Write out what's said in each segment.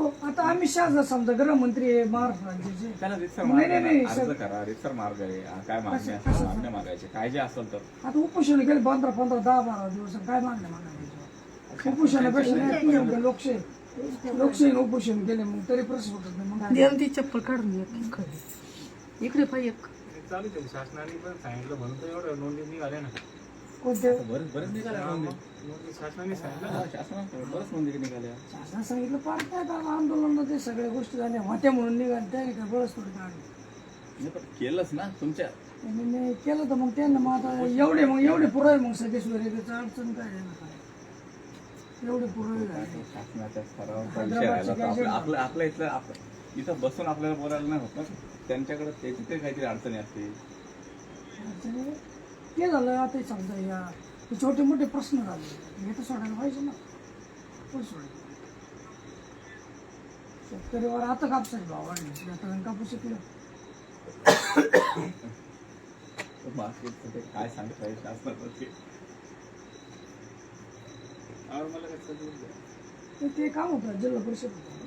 हो आता अमित शहा जर समजा गृहमंत्री आहे महाराष्ट्र राज्याचे. त्याला रितसर नाही, मार्ग नाही, आहे नाही, ना. सर. अर्ज करा रितसर मार्ग आहे. हा, काय मागण्या कसं- कसं- मागण्या मागायचे? काय जे असेल तर. आता उपोषण केले पंधरा पंधरा दहा बारा दिवस काय मागण्या मागायच्या? उपोषणापेक्षा नाही, तुम्ही म्हणता लोकशाही लोकशाही उपोषण केले मग तरी प्रश्न होतात नाही. मग ती चप्पल काढून एक इकडे पाय एक. चालू आहे शासनाने पण सांगितलं म्हणून तर एवढं नोंदी निघाल्या ना. कोणते बरेच बरेच निघाल्या शासनाने सांगितलं बरेच नोंदी निघाल्या. शासनाने सांगितलं पार काय आंदोलन ते सगळ्या गोष्टी झाल्या. होत्या म्हणून निघाल थोडी काढली. नाही, पण केलंच ना तुमच्या. त्यांनी नाही केलं तर मग त्यांना मग आता एवढे मग एवढे पुरावे मग सगळेश्वरी त्याचं अडचण काय आहे ना काय एवढे पुरावे झाले. शासनाच्या स्तरावरचा विषय राहिला तर आपलं आपलं आपल्या इथलं आपलं इथं बसून आपल्याला बोलायला नाही होत ना. त्यांच्याकडे ते तिथे काहीतरी अडचणी असते अडचणी? ते झालं आता समजा या छोटे मोठे प्रश्न झाले. हे तर सोडायला पाहिजे ना. कोण सोडेल शेतकरीवर आता कापसाचे भाव वाढले. आता कापूस शिकलो काय सांगत मला. ते ते काम होतं जिल्हा परिषद होतं.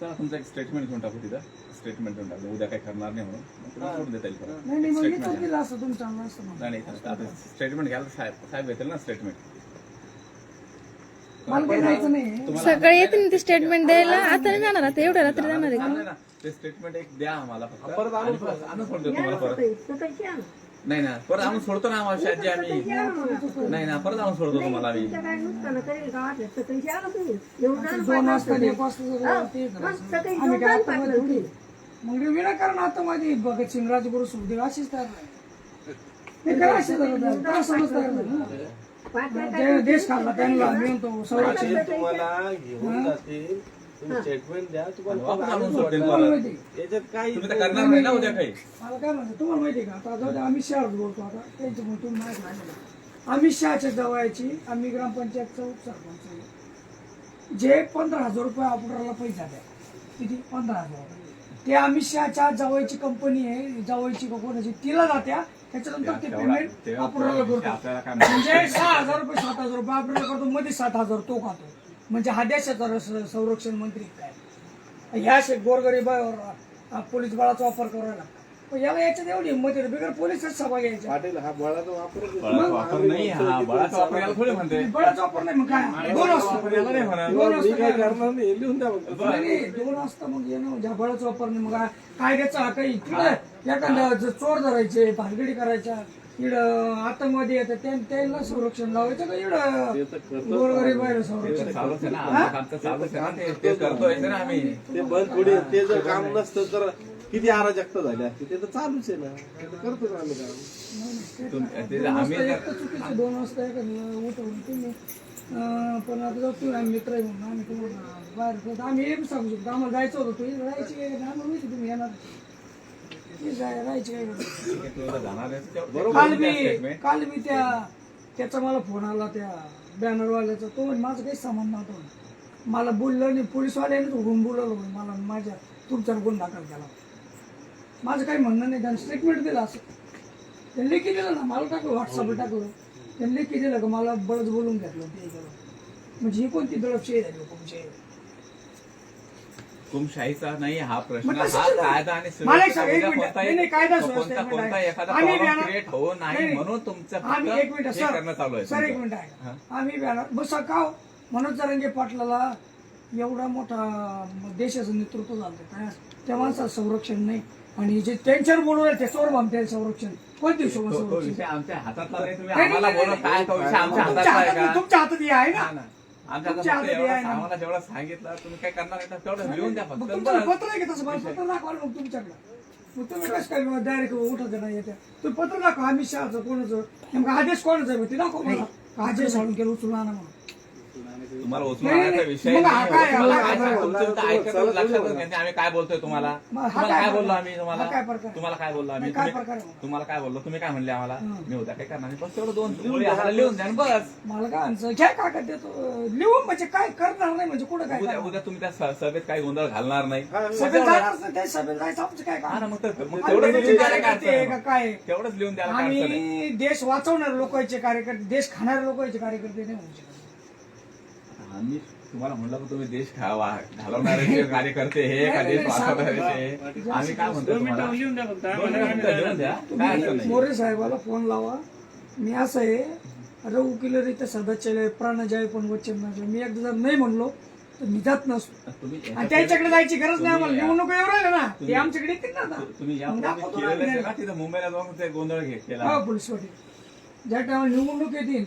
चला तुमचं एक स्टेटमेंट घेऊन टाकू तिथं. स्टेटमेंट घेऊन टाकू. उद्या काय करणार नाही म्हणून. मग तुम्हाला सोडून देता येईल परत. नाही नाही मग दिलं. नाही आता स्टेटमेंट घ्यायला साहेब साहेब घेतील ना स्टेटमेंट मला काही जायचं नाही. सकाळी येते ना ते स्टेटमेंट द्यायला? आता नाही जाणार आता एवढ्या रात्री जाणार आहे का? ते स्टेटमेंट एक द्या आम्हाला फक्त. आणि परत. आणून सोडतो तुम्हाला परत. नाही ना परत आणून सोडतो ना आम्हाला शाजी आम्ही नाही ना परत आणून सोडतो तुम्हाला आम्ही दोन वाजता आणि एक वाजता जर ते करायचं. आम्ही काय आता मध्ये थोडी. मग विनाकारण सुखदेव अशीच तयार ते समज ना. देश खाल्ला त्यांना मी म्हणतो संरक्षण ते तुम्हाला घेऊन जातील तुम्ही स्टेटमेंट द्या तुम्हाला आणून माहिती आहे? याच्यात काही तुम्ही तर करणार नाही ना उद्या काही. मला काय म्हणतो तुम्हाला माहिती आहे का? आता जाऊ दे, आम्ही शहर बोलतो आता. माहिती लागेल आम्ही शहाच्या जवळची आम्ही ग्रामपंचायतचा उपसरपंच आहे. जे पंधरा हजार रुपये ऑपरेटरला पैसा द्या. किती? पंधरा हजार. ते आम्ही शहाच्या जवळची कंपनी आहे जवळची का कोणाची तिला जात्या त्याच्यानंतर ते तेवढा- पेमेंट तेव्हा- ऑपरेटरला करतो. माहिती? म्हणजे सहा हजार रुपये सात हजार रुपये ऑपरेटर करतो मध्ये सात हजार तो खातो. म्हणजे हा देशाचा संरक्षण मंत्री काय? ह्या गोरगरीबावर पोलीस बळाचा वापर करायला याला याच्यात एवढी हिंमत बिगर पोलीसच सभा घ्यायच्या पाटील हा बळाचा वापर बळाचा वापर नाही हा बळाचा वापर याला थोडी म्हणते. बळाचा वापर नाही मग काय? दोन याला नाही दोन मी वाजता काय काय? करणार नाही लिहून द्या फक्त. नाही, नाही, दोन वाजता मग येणं बळाचा वापर नाही मग हा कायद्याचा हा काही एखादा ज- चोर धरायचे भानगडी करायच्या इकडं आतंकवादी येतात त्यां- त्यांना संरक्षण लावायचं का इकडं? गोरगरीब आहे संरक्षण. चालूच आहे ना आमचं काम तर चालूच आहे ना ते ते करतोय ना आम्ही. ते बंद थोडी ते जर काम नसतं तर किती अराजकता झाली असते ते तर चालूच आहे ना ते तर करतोच आम्ही काम ते दोन आम्ही वाजता जर- एक तर चुकीचं दोन वाजता एखादं उठवून तुम्ही अं, पण आता जाऊ तुम्ही आम्ही मित्र आहे म्हणून आम्ही तुम्हाला बाहेर करतो. आम्ही हे बी सांगू शकतो आम्हाला जायचं होतं तुम्ही राहायची? आम्हाला माहिती तुम्ही येणार हे जाय- राहायची काय गरज? आहे, आहे काल मी. काल मी त्या त्याचा मला फोन आला त्या बॅनरवाल्याचा तो म्हणे माझं काही सामान नव्हतं. मला बोललं नाही पोलीसवाल्याने उडून बोलवलं म्हणे मला आणि माझ्या तुमच्यावर गुन्हा दाखल केला माझं काही म्हणणं नाही त्यानं स्टेटमेंट दिलं असं त्यांनी लेखी दिलं ना मला टाकलं व्हॉट्सअपवर टाकलं त्यांनी दिलं का मला बळच बोलून घेतलं ते म्हणजे ही कोणती दडपशाही झाली हुकुमशाही हुकुमशाहीचा नाही हा प्रश्न मग हा? कायदा आणि मला एक सुव्यवस्था सांगा, एक उद्या मिनिट. कोणताही- नाही, नाही, कायदा कोणता सुव्यवस्था एक कोणता मिनिट. एखादा आम्ही प्रॉब्लेम बॅनर- क्रिएट हो नाही नाही, म्हणून तुमचं आम्ही फक्त एक मिनिट हे करणं चालू आहे सर एक तुमचं. मिनिट आहे आम्ही बॅनर बस का हो? मनोज जरंगे पाटलाला एवढा मोठा देशाचं नेतृत्व झालं. त्या- त्या माणसाचं संरक्षण नाही. आणि जे त्यांच्यावर बोलवलं ते चोर बांधते संरक्षण. कोणत्या तो संरक्षण? आमच्या हातातला नाही तुम्ही आम्हाला काय आमच्या हातात का? तुमच्या हातात हे आहे ना. आमच्या. आम्हाला जेवढं सांगितलं तुम्ही काय करणार आहे तर तेवढं लिहून द्या मग फक्त तुमचं बस. पत्र आहे का तसं मला पत्र दाखवा मग तुमच्याकडे. तुम्ही कसं काय डायरेक्ट उठत नाही येत्या? तुम्ही पत्र दाखवा अमित शहाचं कोणाचं? नेमका आदेश कोणाचा आहे? ते दाखवा मला. आदेश आणून केलं उचलून आणा म्हणून. तुम्हाला उचलून नाही, आणायचा नाही, विषय मग. हा काय- तुम्हाला हा काय काय- सांगतो, तुमचं लक्षातच नाही. आम्ही काय बोलतोय तुम्हाला मग हा तुम्हाला काय काय प्रकार? बोललो आम्ही तुम्हाला हा काय प्रकार? तुम्हाला काय बोललो आम्ही काय तुम्ही- प्रकार? तुम्हाला काय बोललो तुम्ही काय म्हणले आम्हाला. मी उद्या काय करणार नाही. बस तेवढं दोन गोळी आम्हाला लिहून द्या आणि बस मला काय म्हणायचं, घ्या कागद देतो लिहून म्हणजे काय करणार नाही म्हणजे कुठं काय उद्या करणार? उद्या तुम्ही त्या स- सभेत काही गोंधळ घालणार नाही सभेत जाणारच नाही, त्या सभेत जायचं आमचं काय हा ना, काम मग तर- मग आम्ही तेवढंच लिहून द्यायला काय कार्यकर्ते अडचण आहे का आहे? काय तेवढंच लिहून द्यायला काय अडचण आहे? आम्ही देश वाचवणारे लोकांचे कार्यकर्ते देश खाणारे लोकांचे कार्यकर्ते नाही होऊ शकत आम्ही तुम्हाला म्हणलं की तुम्ही देश खावा घालवणारे कार्यकर्ते हे का देश वाचवणारे ते आम्ही काय म्हणतो तुम्हाला? दोन मिनिटं लिहून द्या. काय अडचण तुम्ही नाही. मोरे साहेबाला फोन लावा. मी असं आहे रघु किलर इथं सदाचार्य प्राणजय पण वचन नाही. मी एकदा जर नाही म्हणलो तर निघत नसतो. तुम्ही आणि त्यांच्याकडे जायची गरज नाही आम्हाला निवडणूक राहिले ना. ते आमच्याकडे येतील ना आता. तिथं मुंबईला जाऊन ते गोंधळ घे- केला हो पोलीस वाटे. ज्या टायमाला निवडणूक येतील